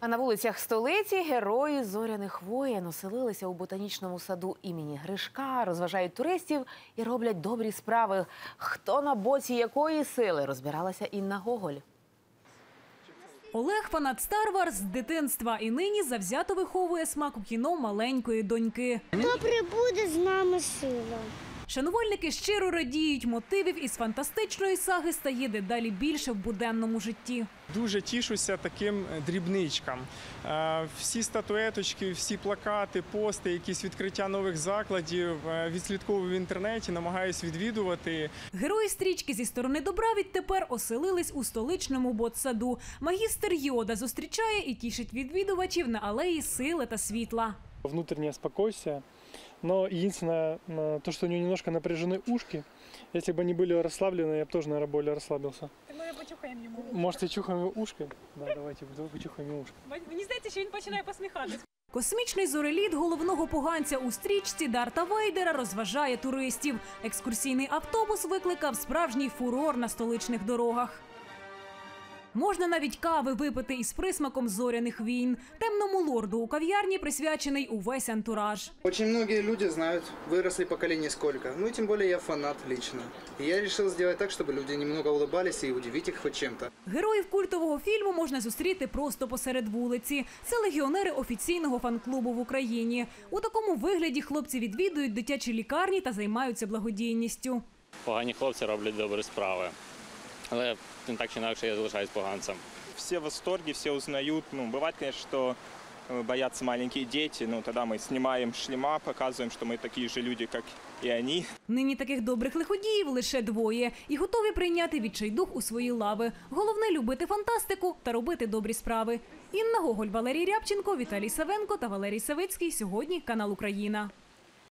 А на вулицях столиці герої зоряних воєн оселилися у ботанічному саду імені Гришка, розважають туристів і роблять добрі справи. Хто на боці якої сили розбиралася Інна Гоголь. Олег фанат Wars з дитинства і нині завзято виховує смак у кіно маленької доньки. Хто прибуде з нами сила? Шанувальники щиро радіють, мотивів із фантастичної саги стає дедалі більше в буденному житті. Дуже тішуся таким е, дрібничкам. Е, Всі статуеточки, всі плакати, пости, якісь відкриття нових закладів е, відслідковую в інтернеті, намагаюсь відвідувати. Герої стрічки зі сторони добра відтепер оселились у столичному ботсаду. Магістр Йода зустрічає і тішить відвідувачів на алеї сили та світла. внутреннее спокойствие. Но единственное, э, то, что у нее немножко напряжены ушки. Если бы они были расслаблены, я бы тоже, наверное, более расслабился. Ми почухаємо йому. Можете чухаем ушки? Да, давайте, давай почухаем ушки. Мені здається, що він починає посміхатись. Космічний зореліт головного поганця у стрічці Дарта Вейдера розважає туристів. Екскурсійний автобус викликав справжній фурор на столичних дорогах. Можна навіть кави випити із присмаком зоряних війн. Темному лорду у кав'ярні присвячений увесь антураж. Очень многие люди знают, выросли поколение сколько. Ну и тем более я фанат лично. И я решил сделать так, чтобы люди немного улыбались и удивить их хоть чем-то. Героїв культового фільму можна зустріти просто посеред вулиці. Це легіонери офіційного фан-клубу в Україні. У такому вигляді хлопці відвідують дитячі лікарні та займаються благодійністю. Погані хлопці роблять добрі справи. Але не так чи інакше я залишаюсь поганцем. все в восторге, все узнают. Ну, бывает, конечно, что э, боятся маленькие дети, но тогда мы снимаем шлема, показываем, что мы такие же люди, как и они. Нині таких добрих лиходіїв лише двоє і готові прийняти відчайдух у свої лави. Головне любити фантастику та робити добрі справи. Інна Гоголь, Валерій Рябченко, Віталій Савенко та Валерій Савицький. Сьогодні канал Україна.